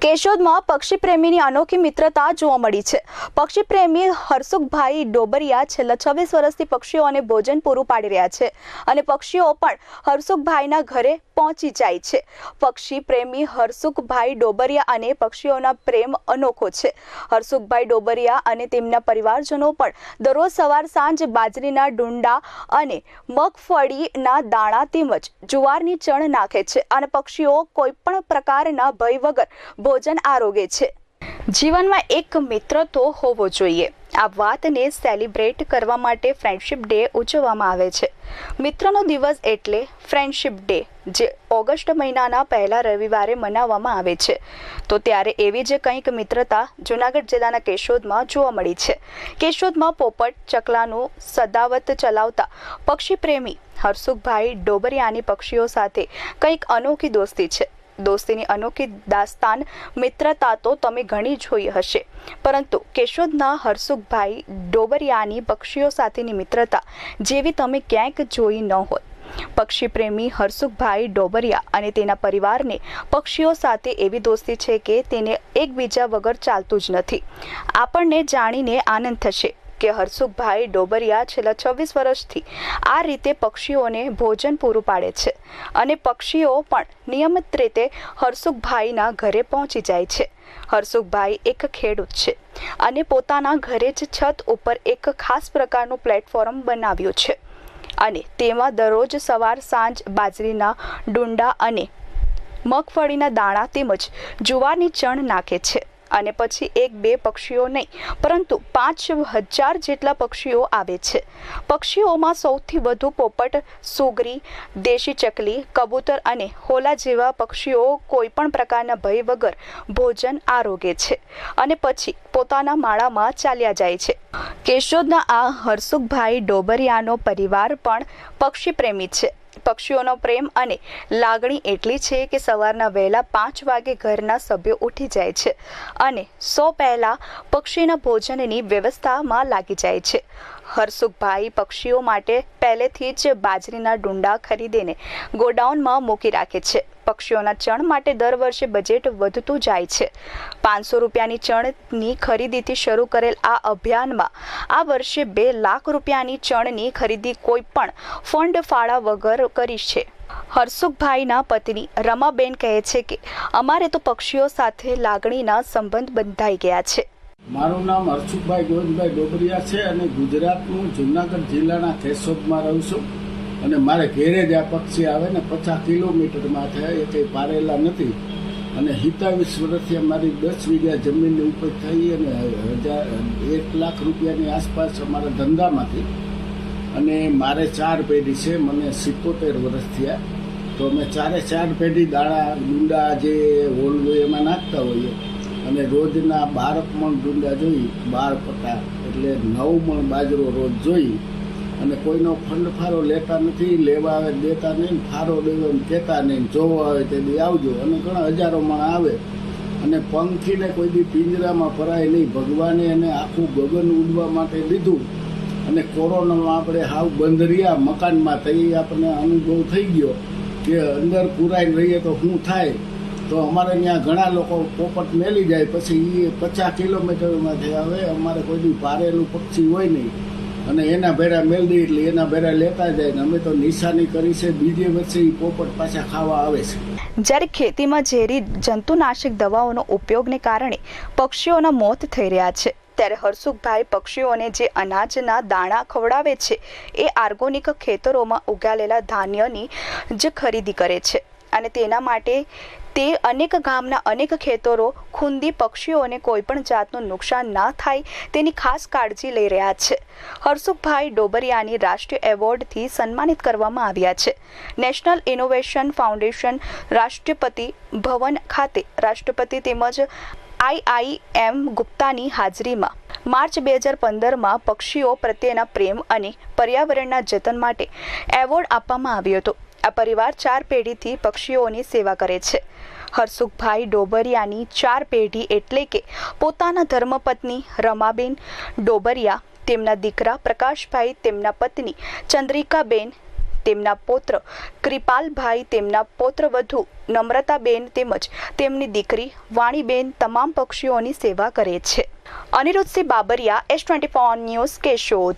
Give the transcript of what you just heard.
કેશોદમાં પક્ષી પ્રેમીની અનોખી મિત્રતા જોવા મળી છે. પક્ષી પ્રેમી હરસુખભાઈ ડોબરિયા છેલ્લા છવ્વીસ વર્ષથી પક્ષીઓને ભોજન પૂરું પાડી રહ્યા છે અને પક્ષીઓ પણ હરસુખભાઈના ઘરે પહોંચી જાય છે. પક્ષી પ્રેમી હરસુખભાઈ ડોબરિયા અને પક્ષીઓના પ્રેમ અનોખો છે. હરસુખભાઈ ડોબરિયા અને તેમના પરિવારજનો પણ દરરોજ સવાર સાંજ બાજરીના ડુંડા અને મગફળીના દાણા તેમજ જુવારની ચણ નાખે છે અને પક્ષીઓ કોઈ પણ પ્રકારના ભય વગર ભોજન આરોગે છે. જીવનમાં એક મિત્ર તો હોવો જોઈએ. આ વાતને સેલિબ્રેટ કરવા માટે ફ્રેન્ડશિપ ડે ઉજવવામાં આવે છે. મિત્રનો દિવસ એટલે ફ્રેન્ડશિપ ડે, જે ઓગસ્ટ મહિનાના પહેલા રવિવારે મનાવવામાં આવે છે. તો ત્યારે એવી જ કંઈક મિત્રતા જૂનાગઢ જિલ્લાના કેશોદમાં જોવા મળી છે. કેશોદમાં પોપટ, ચકલાનું સદાવત ચલાવતા પક્ષી પ્રેમી હરસુખભાઈ ડોબરિયાની પક્ષીઓ સાથે કંઈક અનોખી દોસ્તી છે. દોસ્તીની અનોખી દાસ્તાન મિત્રતા તો તમે ઘણી જોઈ હશે. પરંતુ કેશોદના હરસુખભાઈ ડોબરિયાની પક્ષીઓ સાથેની મિત્રતા જેવી તમે ક્યાંક જોઈ ન હોય પક્ષી પ્રેમી હરસુખભાઈ ડોબરિયા અને તેના પરિવારને પક્ષીઓ સાથે એવી દોસ્તી છે કે તેને એકબીજા વગર ચાલતું જ નથી. આપણને જાણીને આનંદ થશે. કે હરસુખભાઈ ડોબરિયા છેલ્લા છવ્વીસ વર્ષથી આ રીતે પક્ષીઓને ભોજન પૂરું પાડે છે અને પક્ષીઓ પણ નિયમિત રીતે હરસુખભાઈના ઘરે પહોંચી જાય છે. હરસુખભાઈ એક ખેડૂત છે અને પોતાના ઘરે જ છત ઉપર એક ખાસ પ્રકારનું પ્લેટફોર્મ બનાવ્યું છે અને તેમાં દરરોજ સવાર સાંજ બાજરીના ડુંડા અને મગફળીના દાણા તેમજ જુવારની ચણ નાખે છે. અને પછી એક બે પક્ષીઓ નહીં. પરંતુ પાંચ હજાર જેટલા પક્ષીઓ આવે છે. પક્ષીઓમાં સૌથી વધુ પોપટ, સુગરી, દેશી ચકલી, કબૂતર અને હોલા જેવા પક્ષીઓ કોઈ પણ પ્રકારના ભય વગર ભોજન આરોગે છે અને પછી પોતાના માળામાં ચાલ્યા જાય છે. કેશોદના આ હરસુખભાઈ ડોબરિયાનો પરિવાર પણ પક્ષી પ્રેમી છે. પક્ષીઓનો પ્રેમ અને લાગણી એટલી છે કે સવારના વહેલા પાંચ વાગે ઘરના સભ્યો ઉઠી જાય છે અને સો પહેલા પક્ષીના ભોજનની વ્યવસ્થામાં લાગી જાય છે. હરસુખભાઈ પક્ષીઓ માટે પહેલેથી જ બાજરીના ડુંડા ખરીદીને ગોડાઉનમાં મૂકી રાખે છે. પક્ષીઓના ચણ માટે દર વર્ષે બજેટ વધતું જાય છે. પાંચસો રૂપિયાની ચણની ખરીદીથી શરૂ કરેલ આ અભિયાનમાં આ વર્ષે બે લાખ રૂપિયાની ચણની ખરીદી કોઈ પણ ફંડ ફાળા વગર કરી છે. હર્ષુખભાઈના પત્ની રમાબેન કહે છે કે, અમારે તો પક્ષીઓ સાથે લાગણીના સંબંધ બંધાઈ ગયા છે. મારું નામ હર્ષુખભાઈ ગોવિંદભાઈ ડોબરિયા છે અને ગુજરાતનું જુનાગઢ જિલ્લાના કેશોદમાં રહું છું. અને મારે ઘેરે જ આ પક્ષી આવે ને પચાસ કિલોમીટરમાં થયા એ કંઈ પારેલા નથી. અને હિતાવીસ વર્ષથી મારી દસ વીઘા જમીનની ઉપર થઈ અને હજાર, એક લાખ રૂપિયાની આસપાસ અમારા ધંધામાંથી. અને મારે ચાર પેઢી છે, મને સિત્તોતેર વર્ષ થયા. તો અમે ચારે ચાર પેઢી દાણા ડુંડા જે ઓલવે એમાં નાખતા હોઈએ. અને રોજના બાર મણ ડુંડા જોઈ બાર પટા, એટલે નવ મણ બાજરો રોજ જોઈ. અને કોઈનો ફંડ ફારો લેતા નથી, લેવા આવે દેતા નહીં ફારો દેવો એમ કહેતા નહીં. જોવા આવે તે દી આવજો. અને ઘણા હજારો માણ આવે. અને પંખીને કોઈ દી પિંજરામાં ભરાય નહીં. ભગવાને એને આખું ગગન ઉડવા માટે લીધું. અને કોરોનામાં આપણે હાવ બંધ રહ્યા મકાનમાં થઈ આપણને અનુભવ થઈ ગયો કે અંદર પુરાઈ રહીએ તો શું થાય? તો અમારે ત્યાં ઘણા લોકો પોપટ મેલી જાય. પછી એ પચાસ કિલોમીટરમાંથી આવે. અમારે કોઈ દી ભારેલું પક્ષી હોય નહીં. અને એના ભેરા મેળ એટલે એના ભેરા લેતા જાય અમે તો નિશાની કરી છે. બીજે એ પોપટ પાછા ખાવા આવે છે. જ્યારે ખેતીમાં ઝેરી જંતુનાશક દવાઓનો ઉપયોગને કારણે પક્ષીઓના મોત થઈ રહ્યા છે, ત્યારે હરસુખભાઈ પક્ષીઓને જે અનાજના દાણા ખવડાવે છે, એ આર્ગોનિક ખેતરોમાં ઉગાડેલા ધાન્યની જ ખરીદી કરે છે. અને તેના માટે તે અનેક ગામના અનેક ખેતરો, ખૂંદી પક્ષીઓને કોઈ પણ જાતનું નુકસાન ના થાય તેની ખાસ કાળજી લઈ રહ્યા છે. હરસુખભાઈ ડોબરિયાની રાષ્ટ્રીય એવોર્ડથી સન્માનિત કરવામાં આવ્યા છે. નેશનલ ઇનોવેશન ફાઉન્ડેશન રાષ્ટ્રપતિ ભવન ખાતે રાષ્ટ્રપતિ તેમજ આઈઆઈએમ ગુપ્તાની હાજરીમાં માર્ચ બે હજાર પંદરમાં પક્ષીઓ પ્રત્યેના પ્રેમ અને પર્યાવરણના જતન માટે એવોર્ડ આપવામાં આવ્યો હતો. આ પરિવાર ચાર પેઢીથી પક્ષીઓની સેવા કરે છે. હરસુખભાઈ ડોબરિયાની ચાર પેઢી એટલે કે પોતાના ધર્મપત્ની રમાબેન ડોબરિયા, તેમના દીકરા પ્રકાશભાઈ, તેમના પત્ની ચંદ્રિકાબેન, તેમના પૌત્ર કૃપાલભાઈ, તેમના પૌત્રવધુ નમ્રતાબેન તેમજ તેમની દીકરી વાણીબેન તમામ પક્ષીઓની સેવા કરે છે. Aniruddhsinh Babariya S twenty news Keshod.